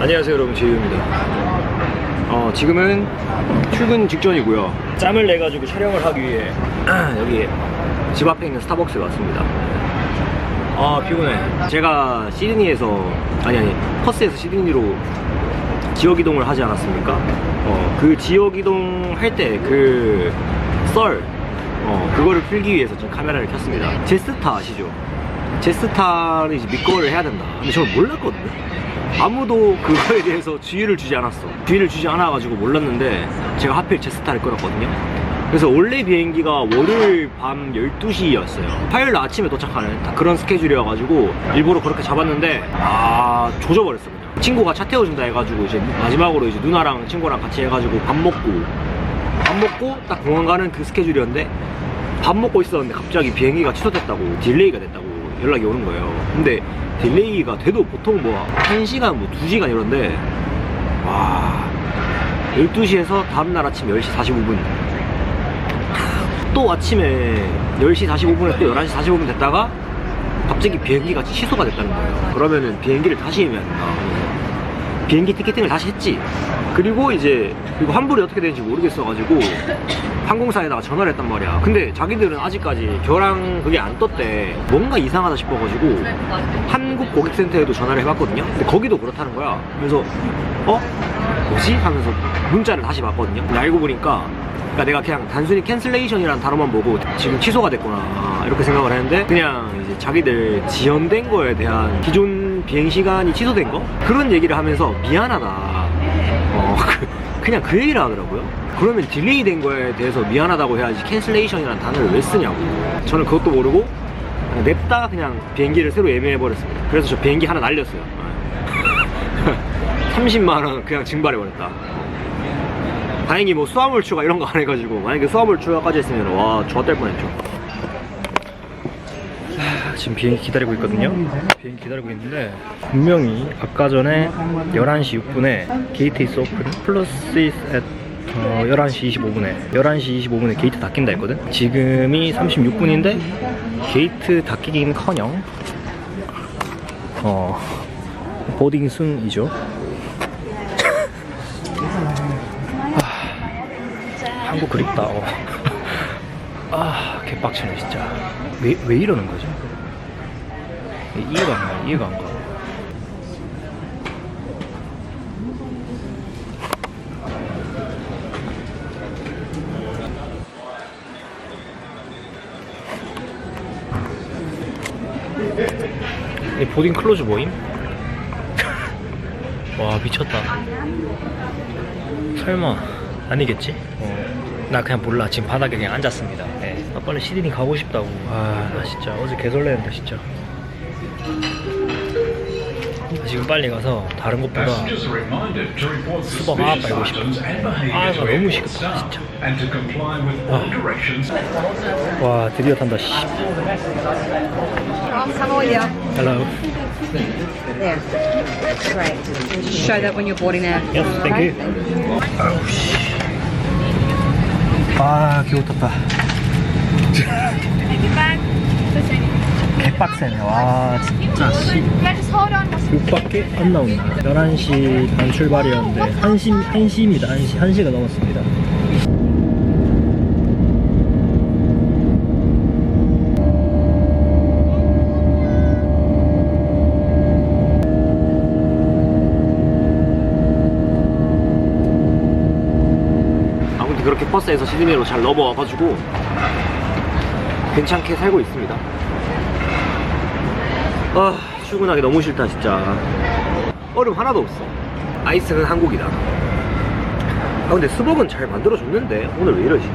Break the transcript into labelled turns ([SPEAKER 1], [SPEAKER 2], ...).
[SPEAKER 1] 안녕하세요 여러분 제이입니다 어, 지금은 출근 직전이고요 짬을 내가지고 촬영을 하기 위해 여기 집 앞에 있는 스타벅스에 왔습니다 아 피곤해 제가 시드니에서 아니 아니 퍼스에서 시드니로 지역 이동을 하지 않았습니까? 어, 그 지역 이동 할 때 그 썰, 어, 그거를 풀기 위해서 지금 카메라를 켰습니다. 제스타 아시죠? 제스타를 이제 믿거를 해야 된다. 근데 저는 몰랐거든요. 아무도 그거에 대해서 주의를 주지 않았어. 주의를 주지 않아가지고 몰랐는데 제가 하필 제 스타를 끌었거든요. 그래서 원래 비행기가 월요일 밤 12시였어요. 화요일 날 아침에 도착하는 다 그런 스케줄이어가지고 일부러 그렇게 잡았는데 아 조져버렸어 그냥. 친구가 차 태워준다 해가지고 이제 마지막으로 이제 누나랑 친구랑 같이 해가지고 밥 먹고 밥 먹고 딱 공항 가는 그 스케줄이었는데 밥 먹고 있었는데 갑자기 비행기가 취소됐다고 딜레이가 됐다고 연락이 오는 거예요. 근데 딜레이가 돼도 보통 뭐 1시간 뭐 2시간 이런데 와 12시에서 다음날 아침 10시 45분 또 아침에 10시 45분에 또 11시 45분 됐다가 갑자기 비행기가 취소가 됐다는 거예요. 그러면은 비행기를 다시 예매해야 된다. 비행기 티켓팅을 다시 했지. 그리고 이제 그리고 환불이 어떻게 되는지 모르겠어가지고 항공사에다가 전화를 했단 말이야. 근데 자기들은 아직까지 결항 그게 안 떴대. 뭔가 이상하다 싶어가지고 한국 고객센터에도 전화를 해봤거든요. 근데 거기도 그렇다는 거야. 그래서 어 뭐지 하면서 문자를 다시 봤거든요. 근데 알고 보니까 그러니까 내가 그냥 단순히 캔슬레이션이라는 단어만 보고 지금 취소가 됐구나 이렇게 생각을 했는데 그냥 이제 자기들 지연된 거에 대한 기존 비행 시간이 취소된 거? 그런 얘기를 하면서 미안하다. 어 그- 그냥 그 얘기를 하더라고요. 그러면 딜레이 된 거에 대해서 미안하다고 해야지 캔슬레이션이라는 단어를 왜 쓰냐고. 저는 그것도 모르고 냅다 그냥 비행기를 새로 예매해 버렸습니다. 그래서 저 비행기 하나 날렸어요. 30만 원 그냥 증발해 버렸다. 다행히 뭐 수화물 추가 이런 거 안 해가지고. 만약에 수화물 추가까지 했으면 와 좋았될 뻔했죠. 하, 지금 비행기 기다리고 있거든요 비행기 기다리고 있는데 분명히 아까 전에 11시 6분에 게이트 is open 플러스 is at 어, 11시 25분에 11시 25분에 게이트 닫힌다 했거든 지금이 36분인데 게이트 닫히긴 커녕 어 보딩 순이죠 한국 그립다. 어. 아, 개빡치네 진짜. 왜, 왜 이러는 거지? 이해가 안 가, 이해가 안 가. 이 보딩 클로즈 모임? 와 미쳤다. 설마 아니겠지? 어, 나 그냥 몰라. 지금 바닥에 그냥 앉았습니다. 네. 나 빨리 시드니 가고 싶다고. 아, 나 진짜 어제 개설레는데 진짜. 나 지금 빨리 가서 다른 것보다
[SPEAKER 2] 수박 하나 빨고 싶어. 아, 나 너무 시급하다, 진짜.
[SPEAKER 1] 와 드디어 탄다. 씨.
[SPEAKER 3] Um, are you?
[SPEAKER 1] Hello.
[SPEAKER 3] There. Just show that when you're boarding there.
[SPEAKER 1] Yes, thank you. 아우 씨. 아 겨우 탔다. 개빡세네. 와 진짜 씨.
[SPEAKER 4] Yeah, just hold on.
[SPEAKER 1] 6밖에 안 나온다. 11시 반 출발이었는데 1시, 1시입니다. 1시, 1시가 넘었습니다. 아무튼 그렇게 버스에서 시드니로 잘 넘어와가지고 괜찮게 살고 있습니다. 아 출근하기 너무 싫다 진짜. 얼음 하나도 없어. 아이스는 한국이다. 아 근데 스벅은 잘 만들어줬는데 오늘 왜 이러지